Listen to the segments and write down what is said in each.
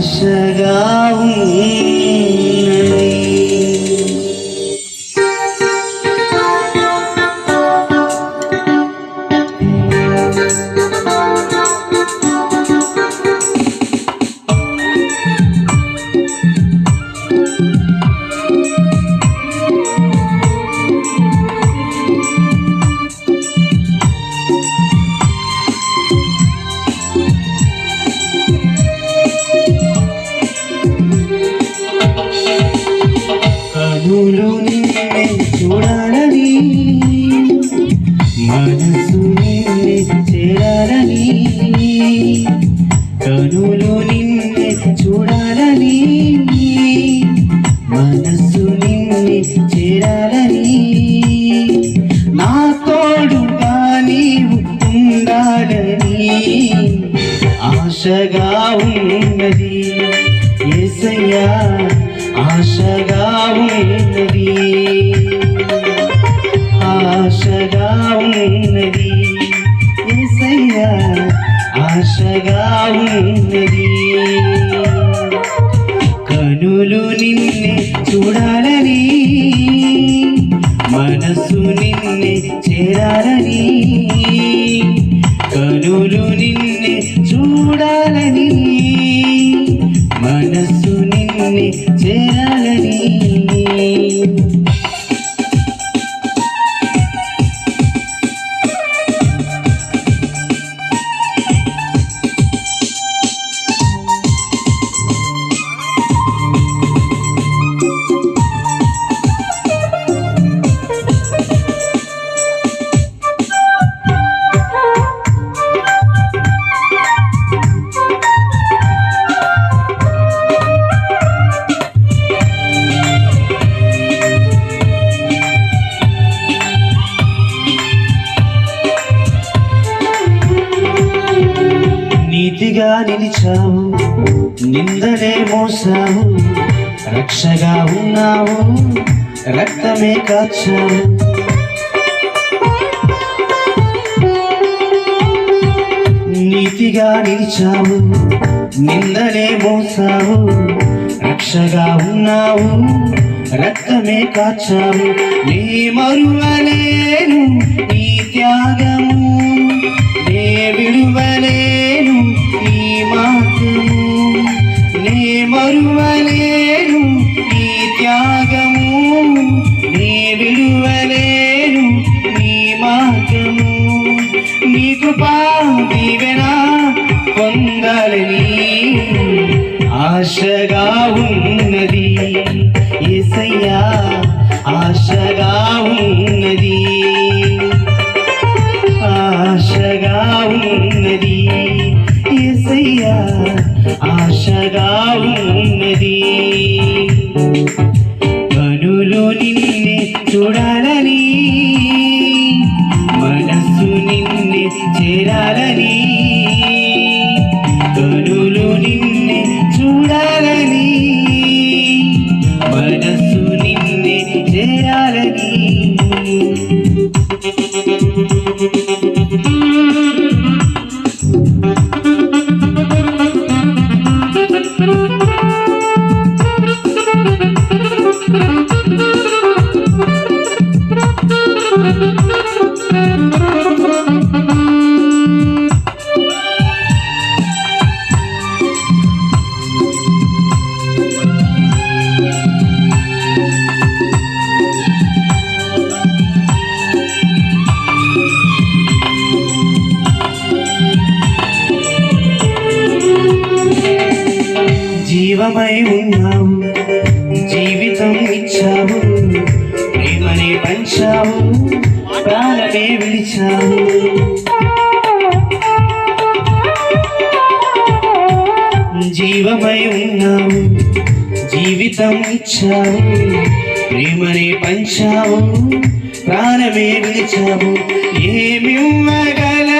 ఆశగా కనులు నిన్నే చూడాలని మనసు నిన్నే చేరాలని కనులు నిన్నే చూడాలని మనసు నిన్నే చేరాలని. నా తోడుగా నీవు ఉండాలని ఆశగా ఉన్నది ఏసయ్యా. ఆశగా ఉన్నది. ఆశగా ఉన్నది. ఏసయ్యా ఆశగా ఉన్నది. కనులు నిన్నే చూడాలని మనసు నిన్నే చేరాలని కనులు నిన్నే చూడాలి నిన్నే నీతిగా నిలిచావు నిందలే మోసావు రక్షగా ఉన్నావు రక్తమే కాచావు. నీతిగా నిలిచావు నిందలే మోసావు రక్షగా ఉన్నావు రక్తమే కాచావు. నీ మరువలేను నీ త్యాగము నే విడువలేను నీ కృపా దీవెన పొందాలని ఆశగా ఉన్నది. ఎసయ్యా ఆశగా ఉన్నది. ఆశగా ఉన్నది. ఎసయ్యా ఆశగా ఉన్నది. జీవమై ఉన్నావు జీవితం ఇచ్చావు ప్రేమనే పంచావు ప్రాణమే విడిచావు జీవమై ఉన్నావు జీవితం ఇచ్చావు ప్రేమనే పంచావు ప్రాణమే విడిచావు ఏమివ్వగలను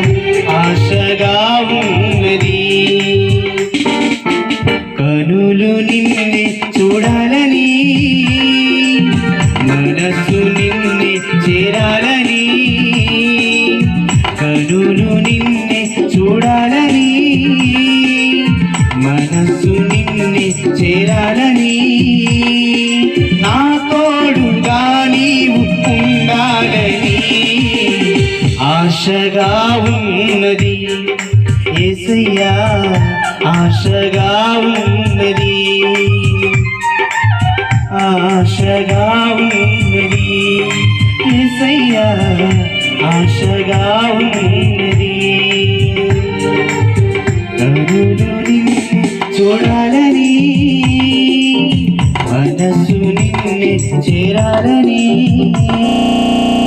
నిన్నే చేరాలని కనులు నిన్నే చూడాలని మనసు నిన్నే చేరాలని. నా తోడుగా నీవు ఉండాలని ఆశగా ఉన్నది ఏసయ్యా ఆశగా ఉన్నది. ఆశగా ఉన్నది ఏసయ్యా ఆశగా ఉన్నది కనులు నిన్ను చూడాలని మనసు నిన్ను చేరాలని.